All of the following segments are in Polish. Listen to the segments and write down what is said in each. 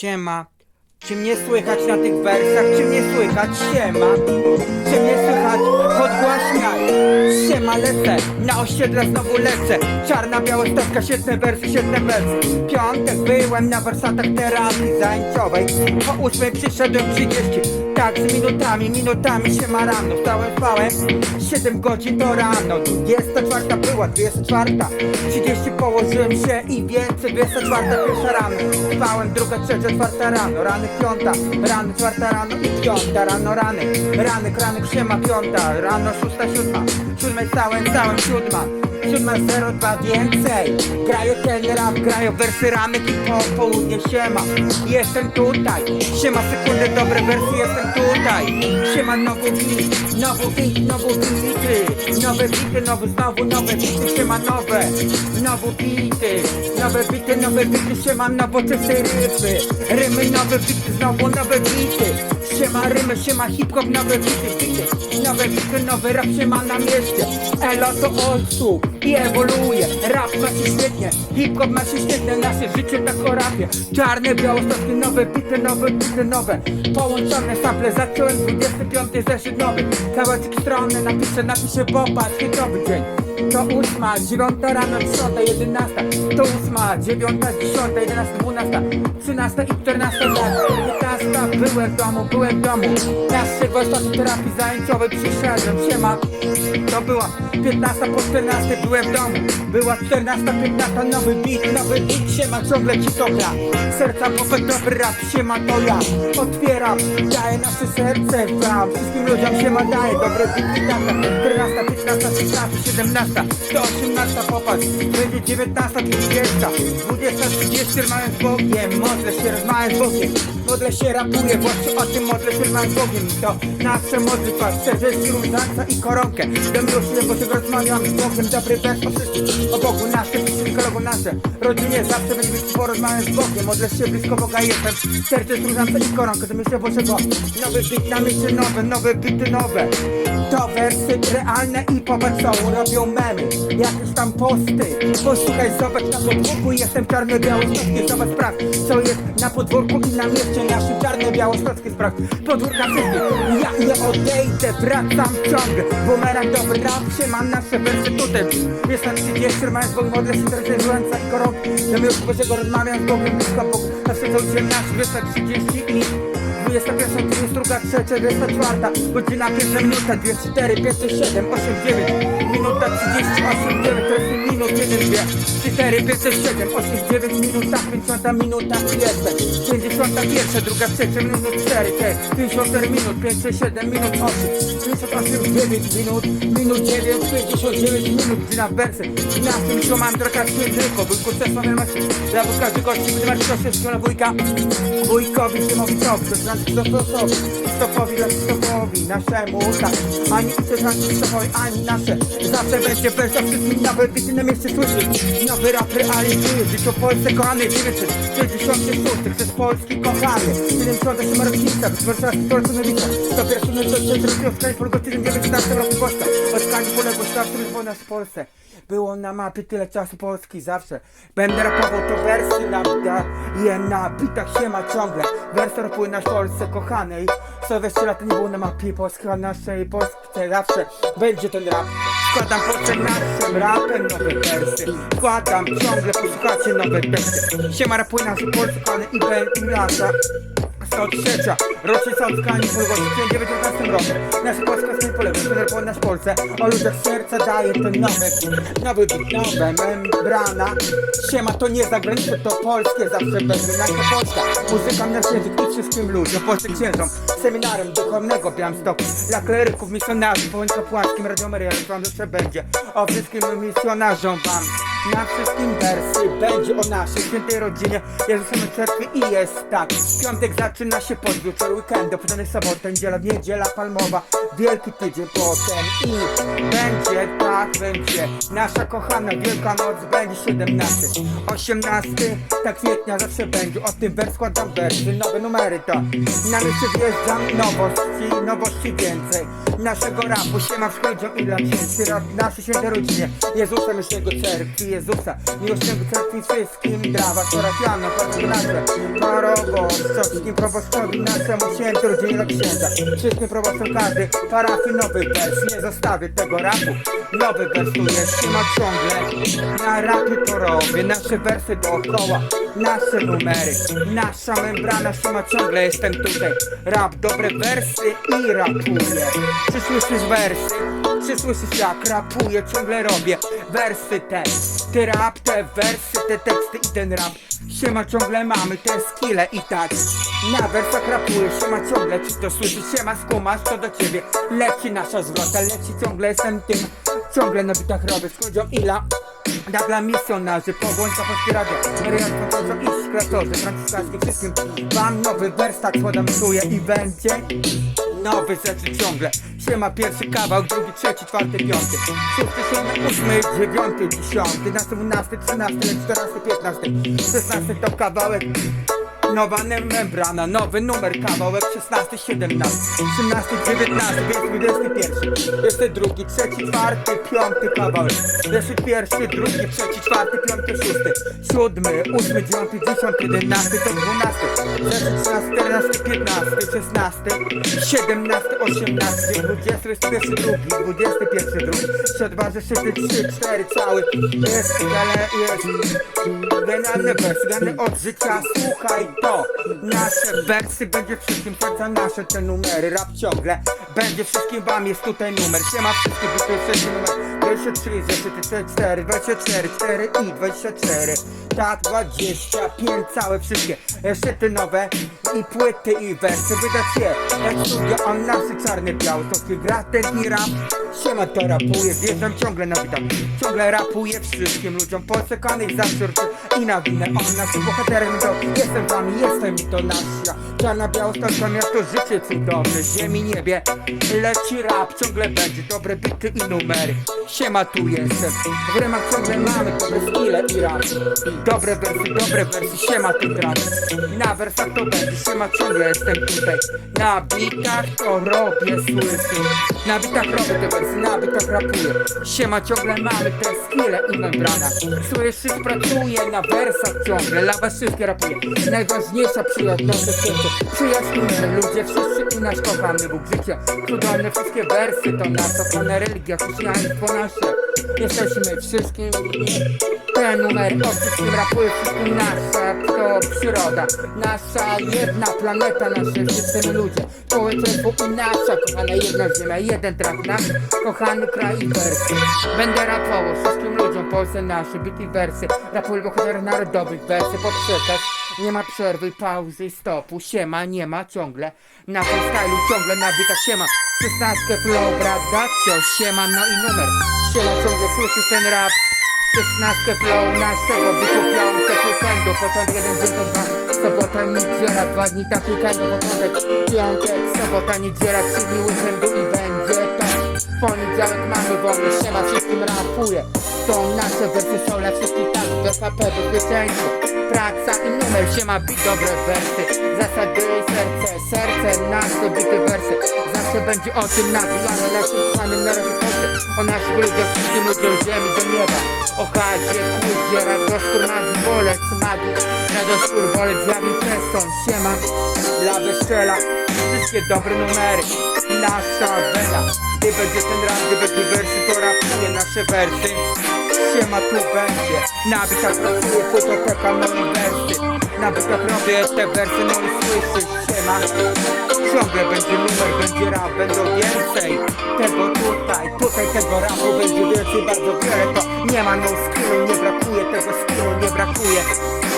Siema. Czy mnie słychać na tych wersach? Czy mnie słychać? Siema. Czy mnie słychać? Podgłaśniaj. Siema, lecę. Na osiedle znowu lecę. Czarna, białostocka, świetne wersy, świetne wersy. Piątek byłem na warsztatach terapii zajęciowej. Po ósmej przyszedłem 30. Tak, z minutami, minutami siema rano. Wstałem, spałem. 7 godzin do rano. 24 była, 24. 30 położyłem się i więcej. 24 pierwsza rano. Spałem, druga, trzecia, czwarta rano. Rany piąta, rano, czwarta rano i piąta rano, rany. Ranek, ranek, siema, piąta. Rano, szósta, siódma. Siódmej stałem, stałem, siódma. Siódma, zero, dwa, więcej. Grają ten rap, grają wersy ranek i po południe siema. Jestem tutaj. Siema, sekundy, dobre wersy, jestem tutaj. Siema, nowy beat, nowy beat, nowy bity. Nowe bity, nowe znowu, nowe bity, siema, nowe. Nowe bity, nowe bity, nowe bity, siema, nowoczesne ryby. Rymy, nowe bity, znowu nowe bity. Siema, rymy, siema, hip-hop, nowe bity, bity. Nowe bity, nowy rap siema na mieście. Elo to school i ewoluuje. Rap ma się świetnie, hip-hop ma się świetnie, nasze życie tak o rapie. Czarne, białostockie, nowe bity, nowe bity, nowe. Połączone sample, zacząłem 25 zeszyt nowy. Kawałek strony napiszę, napiszę, popatrz, hitowy dzień. To ósma, dziewiąta rano, dziesiąta, jedenasta. To ósma, dziewiąta, dziesiąta, jedenasta, dwunasta Trzynasta i czternasta Piętnasta, byłem w domu, byłem w domu. Na warsztaty terapii zajęciowej przyszedłem, siema. To była piętnasta po czternastej, byłem w domu. Była czternasta, piętnasta, nowy beat, nowy beat Siema, ciągle ci to gra Serca, bo dobry rap, siema, to ja Otwieram, daję nasze serce wam. Wszystkim ludziom siema daję, dobre beat, taka 14, 15, 16, 17 to 18 popatrz, będzie 19, 20 20, 30 rozmawiam z Bogiem. Modlę się, rozmawiam z Bogiem Modlę się, rapuję, właśnie o tym modlę się, z Bogiem. I to nasze modlitwa, 40 różańca i koronkę. Miłości, bo się rozmawiam z Bogiem. Dobry wers o wszystkim, o Bogu. Naszym, psychologu nasze. Rodzinie zawsze będzie rozmawiam z Bogiem. Modlę się, blisko Boga jestem. 40 różańca i koronkę, do myślę Bożego Nowy bit na myśli nowe, nowe bity nowe. To wersy realne i popatrz robią memy. Jakieś tam posty. Posłuchaj, zobacz na podwórku. Jestem czarny białostocki Zobacz spraw co jest na podwórku i na mieście Naszym czarny białostocki spraw Podwórka wszystkich Ja nie odejdę, wracam ciągle Bumerang dobry rap się mam nasze wersy tutaj Jestem 30, mając Bóg modlę się terroryzująca i korąbki Do miłosті Bożego rozmawiam z Bogiem blisko Bóg Zawsze co udziel nasz 230 i 21, 22, 3, 24 Godzina, pierwsza minuta, 2, 4, 5, 7, 8, 9 Minuta 38, 9, to minut, 1, 2 4, 5, 7, 8, 9 Minuta, 50 minuta, jestem 51, druga, trzecia, minut 4, 54 minut, 5, 6, 7 minut, 8 58, 9 minut, minut 9, 59 minut. Godzina, wersy Na tym, co mam trochę tylko. Był kurczę, słowem, dla każdy gości, będzie masz proszę, szkoła wujka? Wujkowi, Szymowiczowi, to znaczy Stopowi, Stopowi, Stopowi, naszemu, tak. Ani to znaczy Stopowi, ani nasze. Zawsze będzie wersja wszystkich nowe bity na mieście słyszy. Nowy rap realizuje, życie Polsce kochany 966, chcesz Polski kochany. 77 rocznica, wersja stolca nowica To pierwszy noc, to jest drugi odkryć po godzinie 19 roku Polska Odkryć poległość, zawsze było nas w Polsce było na mapie tyle czasu Polski zawsze Będę rapował to wersy na je na bitach się ma ciągle. Wersy rapuję na Polsce kochanej. 120 lat nie było na mapie Polski, a naszej Polsce zawsze będzie ten rap. Składam potem naszym rapem nowe wersy. Składam ciągle, posłuchacie nowe teksty Siema rapuję nasze Polsce kochane i będzie lata. 103. Rocznica odzyskania niepodległości w 1919 roku. Nasza Polska nie polega, to po nasz Polsce. O ludziach serca daje ten nowy, nowy nowe membrana. Siema to nie za granicą, to polskie zawsze będzie nasza Polska. Muzyka na język i wszystkim ludziom, Polsce księżom. Seminarium duchownego Białymstoku. Dla kleryków, misjonarzy, po kapłańskim Radio wam zawsze będzie. O wszystkim misjonarzom wam. Na wszystkim wersy będzie o naszej świętej rodzinie Jezusem cerkwi i jest tak Piątek zaczyna się pod wieczór weekendu Potem sobotę, niedziela, niedziela palmowa. Wielki tydzień potem i będzie tak będzie. Nasza kochana Wielka Noc będzie 17 18 tak kwietnia zawsze będzie. O tym wers składam wersy, nowe numery to. Na mieście wjeżdżam nowości, nowości więcej. Naszego rapu się ma wschodzią i dla księży Rap naszej świętej rodzinie. Jezusem jest jego cerkwi Jezusa. Miłosierny tym wszystkim. Drawa coraz jano, patrz nasze Parowo, wszystkim proboszczowi naszemu świętu dzień dla księdza. Wszystkim proboszczom każdy parafii nowy wers. Nie zostawię tego rapu. Nowy wers tu jest, trzyma ciągle. Na rapie to robię, nasze wersy dookoła Nasze numery, nasza membrana trzyma ciągle. Jestem tutaj, rap, dobre wersy i rapuję. Czy słyszysz wersy? Czy słyszysz jak rapuję, ciągle robię wersy te. Ty rap, te wersy, te teksty i ten rap. Siema ciągle mamy te skille i tak. Na wersach rapuję, siema ciągle Czy to słyszysz, siema skumasz, to do ciebie. Leci nasza zwrota, leci ciągle jestem tym. Ciągle na bitach robię z chudzią ila tak dla misjonarzy, pobłońca polskie radio. Marian Pokozo i szklatorze Franciszkańskie wszystkim. Wam nowy wers tak składam czuję i będzie Nowe rzeczy ciągle. Siema pierwszy kawał, drugi, trzeci, czwarty, piąty. Szósty, siódmy, ósmy, dziewiąty, dziesiąty. Następny, trzynasty, czternasty, piętnasty. Szesnasty to kawałek Nowa membrana, nowy numer, kawałek 16, 17, 18, 19, więc 21, jeszcze drugi, trzeci, czwarty, piąty kawałek, jeszcze pierwszy, drugi, trzeci, czwarty, piąty, szósty, siódmy, ósmy, dziewiąty, dziesiąty, jedenasty, to dwunasty, trzeci, trzynasty, czternasty, piętnasty, szesnasty, siedemnasty, osiemnasty, dwudziesty, pierwszy, drugi, dwudziesty, pierwszy, drugi, jeszcze dwa, trzy, cztery, cały, jest, ale jest, Genialny genialny od życia, słuchaj to Nasze wersy, będzie wszystkim serca nasze te numery. Rap ciągle, będzie wszystkim wam, jest tutaj numer. Siema wszystkim, tutaj wszędzie numer. 23, zeszyty 4, 24, 4 i 24 Tak, 25, całe wszystkie. Jeszcze te nowe i płyty i wersy Wydać je, jak studio, on naszy czarny biały To ty gra ten i rap. Siema to rapuje, wjeżdżam ciągle na witam Ciągle rapuję wszystkim ludziom Poczekanych za wzór. I na winę On naszym bohaterem to Jestem wami, jestem i to nasza. Czarna białostocka miasto życie cudowne. Ziemi niebie Leci rap, ciągle będzie Dobre bity i numery. Siema tu jestem. W rymach ciągle mamy dobre skille i rap. Dobre wersy, dobre wersy. Siema tu rap Na wersach to będzie Siema ciągle jestem tutaj. Na bitach to robię słyszy. Na bitach robię te wersy, na bitach rapuję. Siema ciągle mamy te skille i membrana Słyszysz, pracuję na wersach ciągle. Dla was wszystkie rapuję. Najważniejsza przyjazność w świecie Przyjaźnimy ludzie wszyscy i nasz kochany Bóg życie Cudowne wszystkie wersy to nasza kochana religia Chrześcijaństwo nasze. Jesteśmy wszystkim ten numer o wszystkim rapuje wszystkim nasza to przyroda. Nasza jedna planeta, nasze wszyscy ludzie. Społeczeństwo i nasza kochana jedna ziemia Jeden traf nasz kochany kraj i wersy Będę rapował wszystkim ludziom Polsce nasze bity wersy Rapuję bohater narodowych wersy pod nie ma przerwy, pauzy, stopu, siema, nie ma ciągle. Na freestylu ciągle nabita siema. 16 flow, brat, dacio, siema, no i numer. Siema, ciągle słyszysz ten rap 16 flow naszego wykupią te weekendu Początek jeden dzień to dwa. Sobota, niedziela, dwa dni tak weekendu Początek, piątek, sobota, niedziela Trzy dni weekendu i będzie to. Poniedziałek mamy wolny, siema wszystkim rapuje To nasze wersy są dla wszystkich tak BHP, bezpieczeństwo Praca i numer, siema bit, dobre wersy. Zasady i serce, serce nasze bity wersy. Zawsze będzie o tym nawijane Naszym kochanym narodem Polsce O naszych ludziach, wszystkim ludziom ziemi do nieba. O chacie, kudzie, radoskór, magii, bolec, magii Radoskór, bolec, zjawi preston, siema. Dla bezczela, wszystkie dobre numery Nasza wena Gdy będzie ten rap, gdy będzie wersy, to rapuje nasze wersy. Siema tu będzie. Na bitach pracuję, fototeka, no i wersy. Na bitach robię te wersy, no i słyszysz Siema. Ciągle będzie numer, będzie rap, będą więcej. Tego tutaj, tutaj tego rapu będzie więcej Bardzo wiele to nie ma no skillu Nie brakuje tego skillu, nie brakuje.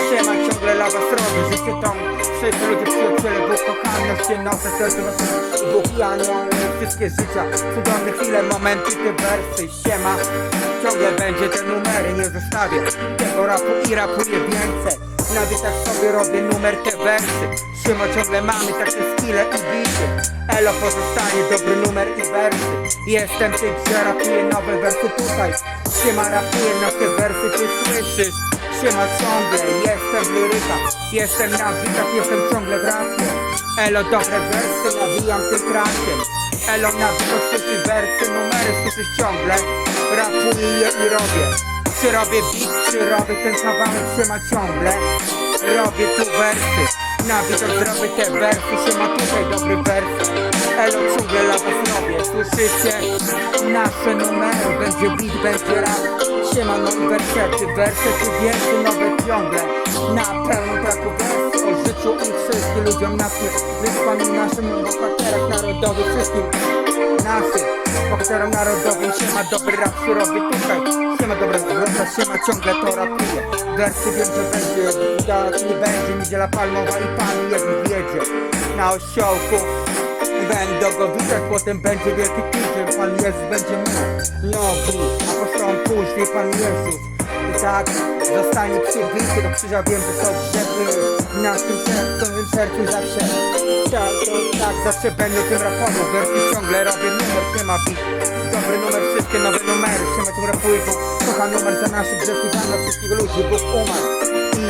Siema ciągle lawa srogi, życie tą Wszyscy ludzie przyjaciele, Bóg kochaność się noszę Serce anioł, wszystkie życia. Cudowne chwile, momenty, te wersy Siema. Ciągle będzie te numery, nie zostawię Tego rapu i rapuję więcej. Na bitach sobie robię numer, te wersy. Siema ciągle mamy takie skille i bity Elo pozostanie dobry numer i wersy. Jestem tym, że rapuję nowe wersy tutaj. Siema rapuję nasze wersy, ty słyszysz Siema ciągle, jestem w lirykach Jestem na bitach, jestem ciągle w rapie Elo dobre wersy, nawijam tym krakiem Elo na wszystkie wersy, numery słyszysz ciągle. Rapuję je i robię. Czy robię beat, czy robię ten kawałek, się ma ciągle. Robię tu wersy Na widok zrobię te wersy, się ma tutaj dobry wers. Elo ciągle dla was robię, słyszycie? Nasze numery, będzie beat, będzie rap. Siema no i wersety, wersety wiersy nowe ciągle Na pełnym traku wersy o życiu i wszystkim ludziom naszym Wyspaniu naszym bohaterach narodowych wszystkim naszych bohaterom narodowym Siema dobry rap robi tutaj. Siema dobra zwrota, siema ciągle to rapuje Wersy wiem, że będzie, widać nie będzie. Niedziela palmowa i pan jeden wiedzie. Na osiołku Będą go witać, potem będzie wielki tydzień. Pan Jezus będzie mógł nogi Apostołem później Pan Jezus tak zostanie przybity do krzyża Wiem, że są grzechy. W naszym sercu, sercu zawsze Tak, to, tak, zawsze będę tym rapował Wersy ciągle robię numer, nie ma Dobry numer, wszystkie nowe numery. Siema tym rapuję, bo kocha numer za naszych grzechów Za nas wszystkich ludzi, Bóg umarł. I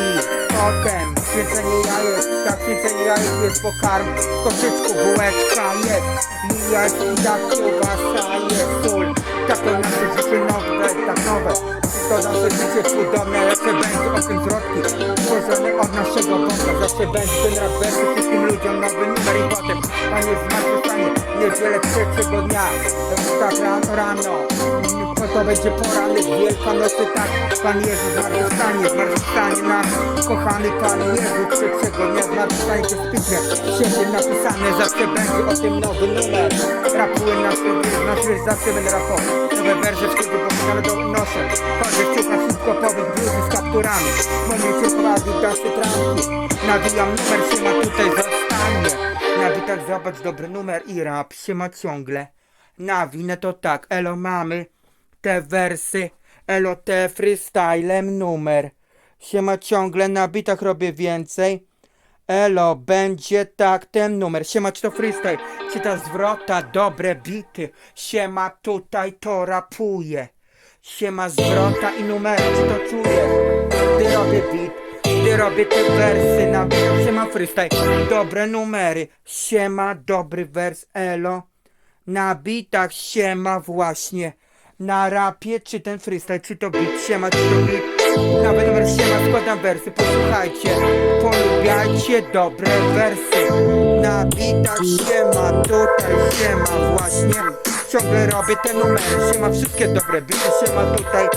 potem święcenie jajek. Tak, święcenie jajek jest pokarm W koszyczku bułeczka jest. Jest i tak kiełbasa jest. Sól Tak to nasze życie nowe, tak nowe nasze życie cudowne, lepsze będzie o tym zwrotki? Stworzony od naszego Boga Zawsze będzie ten rap wersy wszystkim ludziom Nowy numer i potem Panie zmartwychwstanie. Niedzielę trzeciego dnia Tak rano, rano To będzie poranek Wielkanocy tak Pan Jezus zmartwychwstanie Zmartwychwstanie nasz kochany Pan Jezus Trzeciego dnia zmartwychwstanie To pięknie Świętym napisane Zawsze będzie o tym nowy numer. Rapuję nasz nasz wiersz Zawsze będę rapował. Nowe wersy wtedy bo do noszę. Chodzę w ciuchach hip-hopowych bluzy z kapturami. Moje ciuchowa dasy tramki Nawijam numer, się ma tutaj zostanie Nawitać zobacz dobry numer i rap się ma ciągle. Nawinę to tak, elo mamy te wersy Elo te freestylem numer się ma ciągle na bitach robię więcej Elo, będzie tak ten numer. Siema, czy to freestyle, czy ta zwrota, dobre bity. Siema, tutaj to rapuje. Siema, zwrota i numery, czy to czujesz? Gdy robię beat, gdy robię te wersy na beat. Siema, freestyle, dobre numery. Siema, dobry wers, elo. Na bitach siema właśnie. Na rapie, czy ten freestyle, czy to beat, siema, czy to beat. Nawet numer siema, składam wersy, posłuchajcie. Polubiajcie dobre wersy. Na bitach siema, tutaj siema właśnie. Ciągle robię te numery, siema wszystkie dobre bity, siema tutaj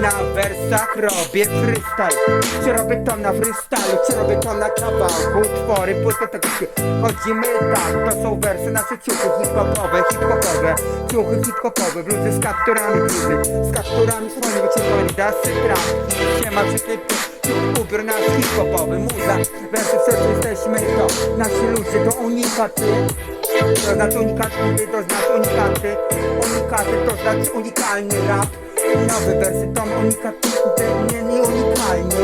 Na wersach robię freestyle. Czy robię to na freestyle, czy robię to na kawałku? Utwory, pusto tego się Chodzimy tak, to są wersy nasze ciuchy hip-hopowe, hip-hopowe. Ciuchy hip-hopowe, bluzy z kapturami bluzy. Z kapturami swoimi wyciągnęli dasy trawki Siema wszystkie Ubiór nasz hip-hopowy, muza Wersy w sercu jesteśmy to Nasi ludzie to unikaty To znaczy unikaty, to znaczy unikaty Unikaty to znaczy unikalny rap. Nowe wersy to unikaty, nie, nie unikalny.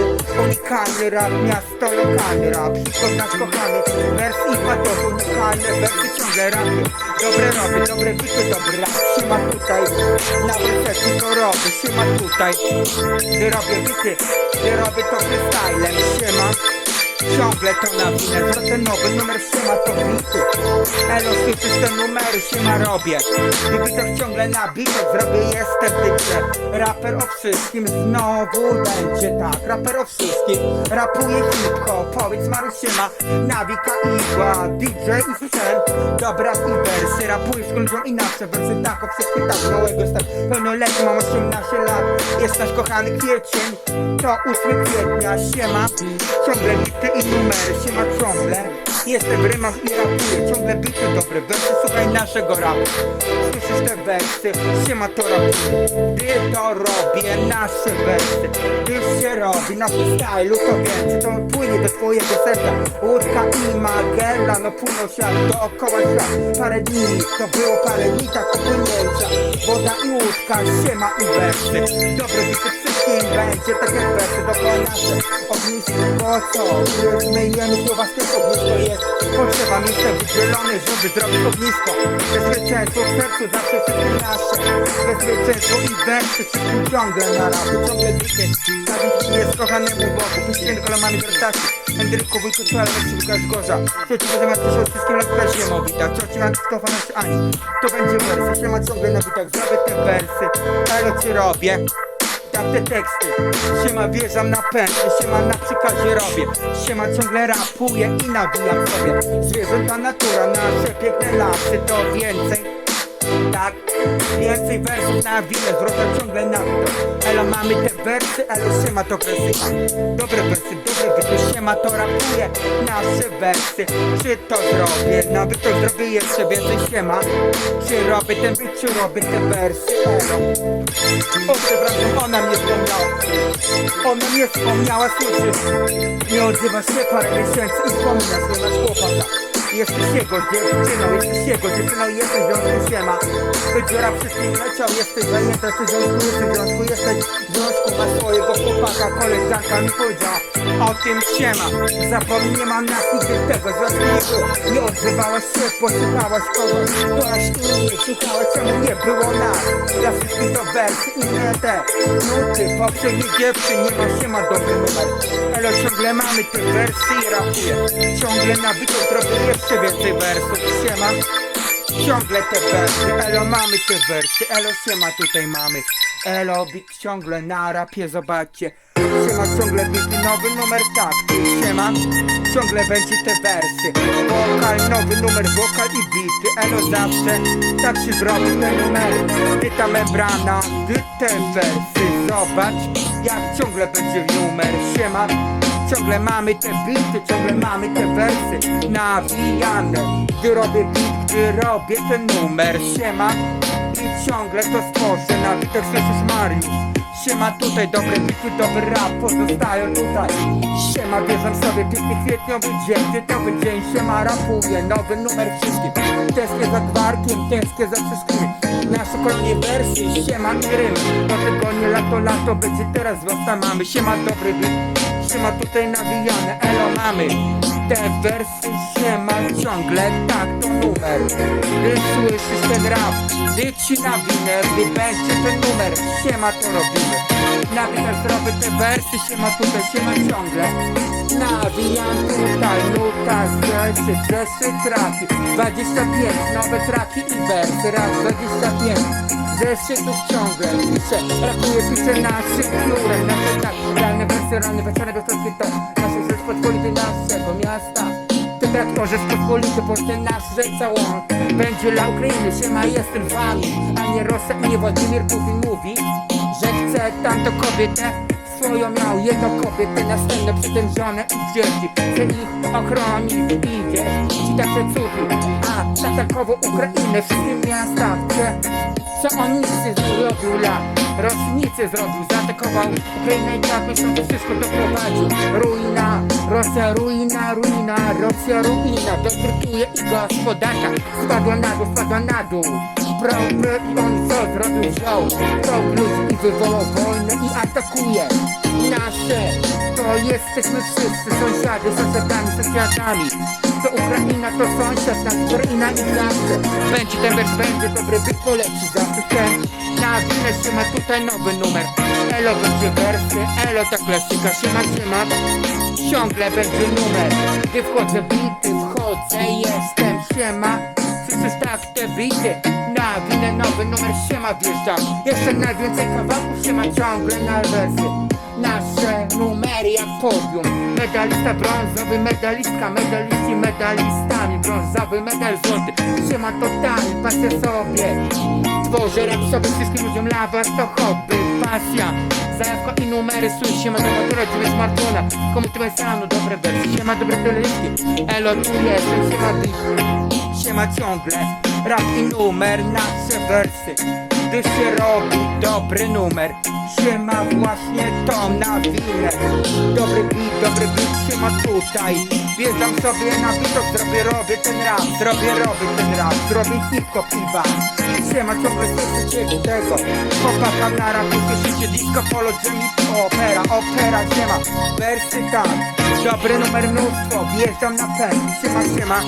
Unikalny rap, miasto lokalny rap. Hip-hop nasz kochany. Wers i patos, unikalne wersy ciągle rapy Dobre robię, dobre bity, dobry rap. Siema tutaj, na wysety to robię. Siema tutaj, gdy robię bity Gdy robię to freestylem Ciągle to nawinę, to ten nowy numer siema to bity Elo słyszysz te numery siema robię. I bitach ciągle na zrobię jestem tycie Raper o wszystkim znowu będzie tak. Raper o wszystkim, rapuje hip-hop Powiedz Maru siema, nawika igła DJ i sprzęt, dobra i wersy Rapuję z ludziom i nasze wersy Tak o wszystkim tak, małego stan Pełnoletni mam 18 lat. Jest nasz kochany kwiecień To 8 kwietnia, siema. Ciągle bity i numery, siema ciągle. Jestem w rymach i rapuję. Ciągle bity dobre wersy, słuchaj naszego rapu. Słyszysz te wersy, siema to rapuję. Gdy to robię, nasze wersy Gdy się robi. Na freestylu to Czy to płynie do twojego serca. Łódka i Magella, no płynął świat dookoła świat Parę dni, to było parę dni tak popłynięcia Woda i łódka, siema i wersy Dobre bity wszystkim będzie tak jak wersy Dookoła nasze ognisko, po co? Myjemy tu was tylko ognisko jest Potrzeba miejsca wydzielone, żeby zrobić ognisko Bezpieczeństwo w sercu zawsze wszystkim nasze. Bezpieczeństwo i wersy wszystkim ciągle na rapu Ciągle bity, tak jest kochanemu Bogu. Piszcie kolomany wertaci Henryku, wujku, co, ale weźcie Łukasz Gorza. Cioci zamiast też o wszystkim lepsze ziemowita Cioci Krzysztofa nasz Ani? To będzie wersy, się ma ciągle na bitach. Zrobię te wersy, ale ci robię te teksty. Siema wjeżdżam na pętlę, siema na przekazie robię. Siema ciągle rapuję i nawijam sobie. Zwierzęta natura, nasze piękne lasy to więcej tak, więcej wersów na winę, zwrota ciągle na to. Elo mamy te wersy, ale siema to wersy. Dobre wersy, dobre wyty, siema to rapuje Nasze wersy, czy to zrobię? Nawet to zrobię jeszcze więcej siema Czy robię ten byt, czy robię te wersy? Elo. O, ona mnie wspomniała. Ona mnie wspomniała, słyszysz? Nie odzywa się parę miesięcy i wspominasz, nie masz chłopaka Jesteś jego dziewczyną, jesteś jego dziewczyną i jesteś w związku siema. Wydziora wszystkich leciał, jesteś zajęta, jesteś w związku, jesteś związku, jesteś związku Masz swojego chłopaka, koleżanka mi powiedziała o tym siema. Zapomnij, nie mam nas nigdy tego związku nie było Nie odzywałaś się, posłuchałaś kogoś Byłaś tu nie słuchałaś, czemu nie było nas. Dla wszystkich to wersy, inne te nuty Poprzedniej dziewczyn, nie ma siema dobry numer Ale ciągle mamy te wersy i rapuję. Ciągle nabito zrobię jeszcze więcej wersów Siema. Ciągle te wersy, elo mamy te wersy, elo siema tutaj mamy. Elo bit ciągle na rapie, zobaczcie. Siema ciągle bit nowy numer tak. Siema. Ciągle będzie te wersy. Wokal, nowy numer, wokal i bity. Elo zawsze tak się zrobi te numery Ty ta membrana, ty te wersy. Zobacz jak ciągle będzie numer. Siema Ciągle mamy te bity, ciągle mamy te wersy nawijane. Gdy robię beat, gdy robię ten numer Siema. I ciągle to stworzę na bitach słyszysz Mariusz Siema tutaj, dobre bity, dobry rap pozostają tutaj. Siema, bierzem sobie piękny kwietniowy dzień Tytowy dzień, siema rapuję, nowy numer wszystkim Tęsknię za gwarkiem, tęsknię za wszystkimi. Na szokolonie wersji, siema i rym. Tego nie lato, lato będzie teraz wiosta mamy Siema dobry beat, siema tutaj nawijane. Elo mamy te wersy, siema ciągle tak to numer. Gdy słyszysz ten rap, gdy ci nawinę Gdy będzie ten numer, siema to robimy. Nawijam zrobię te wersy, siema tutaj, siema ciągle. Nawijam tutaj, nuta, zeszyt, zeszyt traki 25, nowe traki i wersy, raz 25 Zeszytów ciągle piszę, rapuję, piszę naszych piórem Nasze tak, realne wersy, realne wieczorne wiosnowskie to Nasze Rzeczpospolitej naszego miasta. Ty tak Rzeczpospolity, bo ten nasz całą. Będzie dla Ukrainy, siema jestem wami A nie Rosja nie Władimir Putin mówi Że chce tamtą kobietę Swoją miał jedną kobietę, następne przy tym żonę i dzieci. Chce ich ochronić, idzie ci takie cudy A zaatakował Ukrainę, wszystkie miasta chce Co on nic nie zrobił lat Rocznicę zrobił, zaatakował Ukrainę i tak myślą, że wszystko doprowadził Ruina, Rosja ruina, ruina Rosja ruina, destrukuje i gospodarka. Spadła na dół, spadła na dół Pro, pro i on co zrobił wziął To ludzi i wywołał wojnę i atakuje Nasze, to jesteśmy wszyscy sąsiady, sąsiadami, sąsiadami. To Ukraina to sąsiad, nas Ukraina i zawsze Będzie ten wers, będzie dobry, by poleci zawsze ten. Na winę się ma tutaj nowy numer. Elo będzie wersy, elo ta klasyka się ma, Ciągle będzie numer. Gdy wchodzę bity, wchodzę, jestem, siema. Słyszysz tak te bity Na winę nowy numer siema wjeżdżam Jeszcze najwięcej kawałków siema ciągle na wersy Nasze numery jak podium. Medalista brązowy, medalistka Medaliści medalistami. Brązowy medal złoty. Siema totalnie, patrzę sobie. Tworzę rap sobie wszystkim ludziom Lawa to hobby, pasja. Zajawka i numery, słysz się ma dramatura, dziwię smartfona. Komu ty sanu, dobre wersy, siema dobre telewizyjki Elo tu jestem, siema beat Siema ciągle, rap i numer, nasze wersy. Gdy się robi dobry numer Siema właśnie to na winę. Dobry beat, dobry beat, siema tutaj. Wjeżdżam sobie na bitok, zrobię, robię ten rap Zrobię, robię ten rap, zrobię hip-hop i bas Siema ciągle słyszycie tego. Chłopaka na rapu, słyszycie disco, polo, Jimmy, opera, opera, siema Wersy tak, dobry numer mnóstwo Wjeżdżam na siema, siema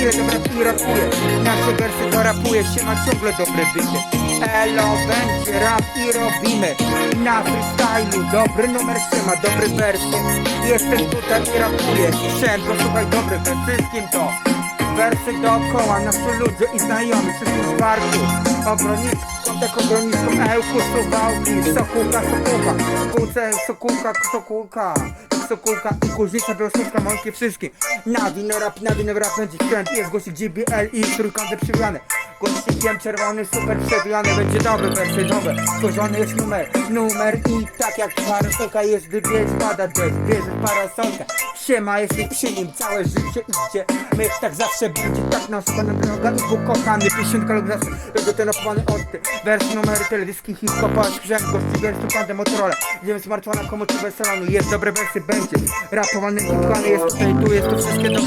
Ile dobra i rapuję. Nasze wersy to rapuje Siema ciągle dobre bycie. Elo będzie rap i robimy. Na freestylu Dobry numer siema, dobry wersy Jestem tutaj i rapuję. Chciałem posłuchaj dobry we wszystkim to. Wersy dookoła, nasi ludzie i znajomi Wszystkim z barku Obroniczko tak ogromnicką ełku, suwałki, sokułka, sokułka, sokułce, sokułka, sokułka, sokułka i kuźnica białostocka, mąki wszystkim. Na wino rap, na wino rap, będzie kręt, jest głosik GBL i trójkąty przywiany. Głosikiem czerwony, super przewijany, będzie dobry, wersy nowe, stworzony jest numer, numer i tak jak parasolka jest, gdy bierz, pada deszcz, bierze parasolka. Siema, jesteś przy nim, całe życie idzie. My tak zawsze będzie, tak nas pana droga I Bóg kochany, piosenka lub zawsze. Dogotenowany od ty. Wers numery teledyski hip-hopa Skrzęt, gości, wiersu, pandem, Motorola Idziemy smartfona, komu czy bez salonu. Jest dobre wersy, będzie Rapowany, hip jest tutaj, tu jest to wszystkie dobre